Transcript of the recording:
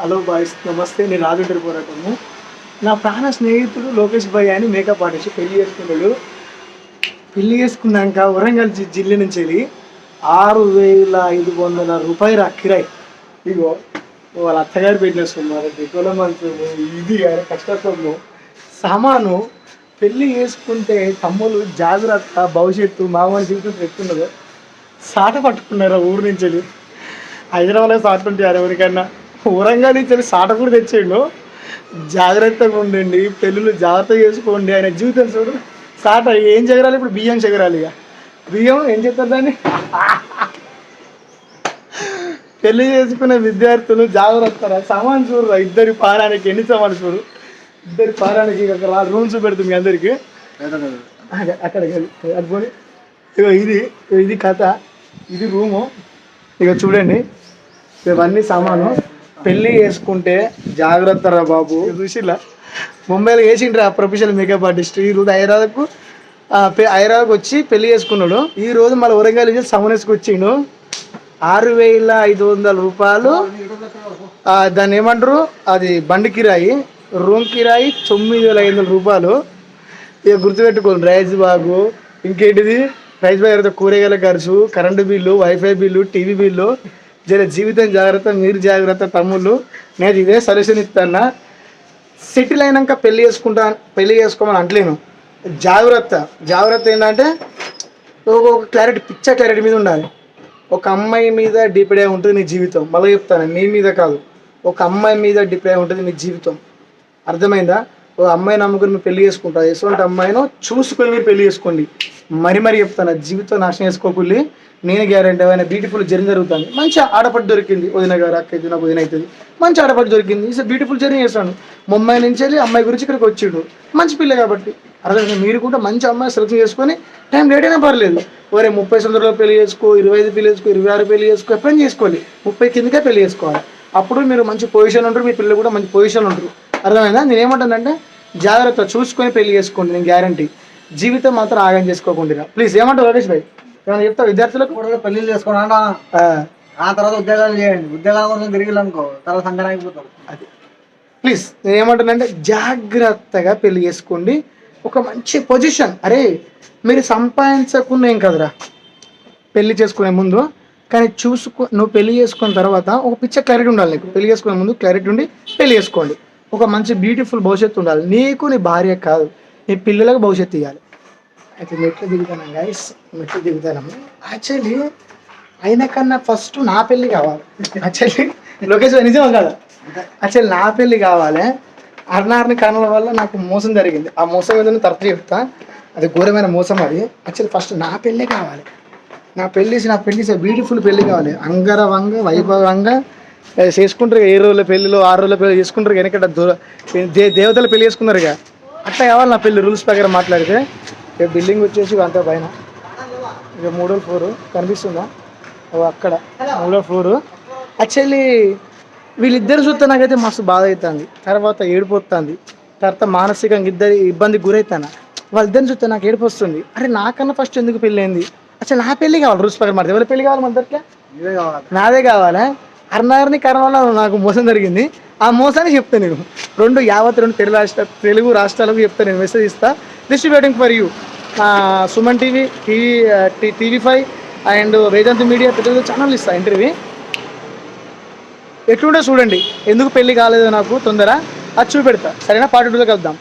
Hello boys నమస్తే నేను రాజుంటారు పోరాటము. నా ప్రాణ స్నేహితుడు లోకేష్ భాయ్ అని మేకప్ ఆర్టిస్ట్ పెళ్ళి చేసుకున్నాడు. పెళ్ళి చేసుకున్నాక వరంగల్ జి- జిల్లా నుంచి వెళ్ళి ఆరు వేల ఐదు వందల రూపాయలు అక్కిరాయి ఇగో వాళ్ళ అత్తగారు పెట్టిన సొమ్ము దిగుల మంచు ఇది కానీ కష్ట సొమ్ము సామాను పెళ్ళి చేసుకుంటే తమ్ములు జాగ్రత్త భవిష్యత్తు మామూలు జీవితం పెట్టుకున్నదో. సాట పట్టుకున్నారు ఊరు నుంచి వెళ్ళి? హైదరాబాద్లో సాట ఉంటారు ఎవరికన్నా? ఊరంగా నుంచి సాట కూడా తెచ్చిండు జాగ్రత్తగా ఉండండి పెళ్ళిళ్ళు జాగ్రత్త చేసుకోండి ఆయన జీవితం చూడు. సాట ఏం చెగరాలి ఇప్పుడు? బియ్యం చెగరాలి ఇక. బియ్యం ఏం చెప్తారు దాన్ని? పెళ్ళి చేసుకునే విద్యార్థులు జాగ్రత్త సామాన్ చూడరా ఇద్దరి పారానికి ఎన్ని సామాన్ చూడు. ఇద్దరి పారానికి రూమ్స్ పెడుతుంది మీ అందరికి. అక్కడ- అక్కడికి అది పోనీ. ఇది ఇది కథ ఇది రూము. ఇక చూడండి ఇవన్నీ సామాను. పెళ్ళి చేసుకుంటే జాగ్రత్త రా బాబు. చూసిలా? ముంబైలో వేసిండ్రా ప్రొఫెషనల్ మేకప్ ఆర్టిస్ట్. ఈ రోజు హైదరాబాద్కు ఆ, హైదరాబాద్కి వచ్చి పెళ్ళి చేసుకున్నాడు. ఈ రోజు మళ్ళీ వరంగల్ నుంచి సమనేసుకు వచ్చిండు. ఆరు వేల ఐదు వందల రూపాయలు ఆ, దాన్ని ఏమంటారు? అది బండి కిరాయి రూమ్ కిరాయి తొమ్మిది వేల ఐదు వందల రూపాయలు. ఇక గుర్తుపెట్టుకోండి రైస్ బాగు. ఇంకేంటిది? రైస్ బాగ్ కూరగాయల ఖర్చు current bill wifi bill TV bill. జర జీవితం జాగ్రత్త మీరు జాగ్రత్త తమ్ముళ్ళు. నేను ఇదే సొల్యూషన్ ఇస్తాను సెటిల్ అయినాక పెళ్ళి చేసుకుంటా పెళ్ళి చేసుకోమని అంటలేను. జాగ్రత్త. జాగ్రత్త ఏంటంటే ఒక క్లారిటీ పిక్చర్ క్లారిటీ మీద ఉండాలి. ఒక అమ్మాయి మీద డిపెండ్ అయి ఉంటుంది నీ జీవితం. మళ్ళీ చెప్తాను నీ మీద కాదు. ఒక అమ్మాయి మీద డిపెండ్ అయి ఉంటుంది నీ జీవితం. అర్థమైందా? ఓ అమ్మాయి నమ్ముకుని మీరు పెళ్ళి చేసుకుంటారు ఎటువంటి అమ్మాయినో చూసుకొని మీరు పెళ్ళి చేసుకోండి. మరి మరి చెప్తాను జీవితం నాశనం చేసుకోకుండా నేను గ్యారంటీ ఏమైనా బ్యూటిఫుల్ జర్నీ జరుగుతుంది. మంచి ఆడపడి దొరికింది. వదిన గారు అక్క నాకు వదిన అవుతుంది మంచి ఆడపడి దొరికింది. ఇట్స్ బ్యూటిఫుల్ జర్నీ చేస్తాను ముంబై నుంచి వెళ్ళి అమ్మాయి గురించి ఇక్కడికి వచ్చిండు. మంచి పిల్ల కాబట్టి. అర్థమైంది మీరు కూడా మంచి అమ్మాయి సెలెక్షన్ చేసుకొని టైం లేట్ అయినా పర్లేదు. ఒరే ముప్పై సంవత్సరాలు పెళ్ళి చేసుకో ఇరవై ఐదు పెళ్ళి చేసుకో ఇరవై ఆరు పెళ్ళి చేసుకో ఎప్పుడైనా చేసుకోవాలి? ముప్పై కిందకే పెళ్ళి చేసుకోవాలి. అప్పుడు మీరు మంచి పొజిషన్ ఉంటారు మీ పిల్లలు కూడా మంచి పొజిషన్ ఉంటారు. అర్థమైందా? నేను ఏమంటానంటే జాగ్రత్త చూసుకొని పెళ్ళి చేసుకోండి నేను గ్యారంటీ జీవితం మాత్రం ఆగం చేసుకోకుండా. ప్లీజ్ ఏమంటారు రమేష్ భాయ్? ఏమైనా చెప్తా విద్యార్థులకు? కూడా పెళ్ళి చేసుకోండి ఆ, తర్వాత ఉద్యోగాలు చేయండి. ఉద్యోగాల కోసం తిరిగి అనుకో. తర్వాత సంఘటన అయిపోతారు అది. ప్లీజ్ నేను ఏమంటానంటే జాగ్రత్తగా పెళ్ళి చేసుకోండి. ఒక మంచి పొజిషన్. అరే మీరు సంపాదించకుండా ఏం కదరా. పెళ్ళి చేసుకునే ముందు కానీ చూసుకో నువ్వు పెళ్ళి చేసుకున్న తర్వాత ఒక పిచ్చ క్లారిటీ ఉండాలి నీకు. పెళ్ళి చేసుకునే ముందు క్లారిటీ ఉండి పెళ్ళి చేసుకోండి. ఒక మంచి బ్యూటిఫుల్ భవిష్యత్తు ఉండాలి. నీకు నీ భార్య కాదు. నీ పిల్లలకు భవిష్యత్తు ఇవ్వాలి అయితే మెట్లు దిగుతాను గైస్ మెట్లు దిగుతాను యాక్చువల్లీ అయిన కన్నా ఫస్ట్ నా పెళ్ళి కావాలి. యాక్చువల్లీ లొకేషన్ నిజం కాదు? యాక్చువల్లీ నా పెళ్ళి కావాలి. అర్నార్ని కారణాల వల్ల నాకు మోసం జరిగింది. ఆ మోసం ఏదైనా తరచు చెప్తా? అది ఘోరమైన మోసం అది. యాక్చువల్లీ ఫస్ట్ నా పెళ్ళే కావాలి. నా పెళ్ళి నా పెళ్ళి బ్యూటిఫుల్ పెళ్ళి కావాలి. అంగరవంగ వైభవంగా చేసుకుంటారు ఏ రోజుల పెళ్ళిలో ఆరు రోజుల పెళ్ళి చేసుకుంటారు వెనకట దేవతల పెళ్ళి చేసుకున్నారు ఇక. అట్లా కావాలి నా పెళ్ళి రూల్స్ ప్రకారం మాట్లాడితే. ఇక బిల్డింగ్ వచ్చేసి అంతా పైన. ఇక మూడో ఫ్లోర్ కనిపిస్తుందా? అక్కడ. మూడో ఫ్లోరు. యాక్చువల్లీ వీళ్ళిద్దరు చూస్తే నాకైతే మస్తు బాధ అవుతుంది తర్వాత ఏడుపు వస్తుంది తర్వాత మానసికంగా ఇద్దరు ఇబ్బంది గురవుతాను వాళ్ళిద్దరిని చూస్తే నాకు ఏడుపు వస్తుంది అరే నాకన్నా ఫస్ట్ ఎందుకు పెళ్ళి అయింది అసలు నా పెళ్ళి కావాలి రూల్స్ ప్రకారం మరి ఎవరి పెళ్ళి కావాలి మన దగ్గర? నాదే కావాలా? అర్నారిని కారణం వల్ల నాకు మోసం జరిగింది. ఆ మోసాన్ని చెప్తాను నేను. రెండు యావత్ రెండు తెలుగు రాష్ట్ర తెలుగు రాష్ట్రాలకు చెప్తాను నేను మెసేజ్ ఇస్తా. Distributing for you Suman TV TV TV five and Vedant media Telugu channel ఇస్తా ఇంటర్వ్యూ ఎట్లుంటే చూడండి. ఎందుకు పెళ్ళి కాలేదు నాకు? తొందర. అది చూపెడతా. సరేనా? పార్టీ టూలో కలుద్దాం.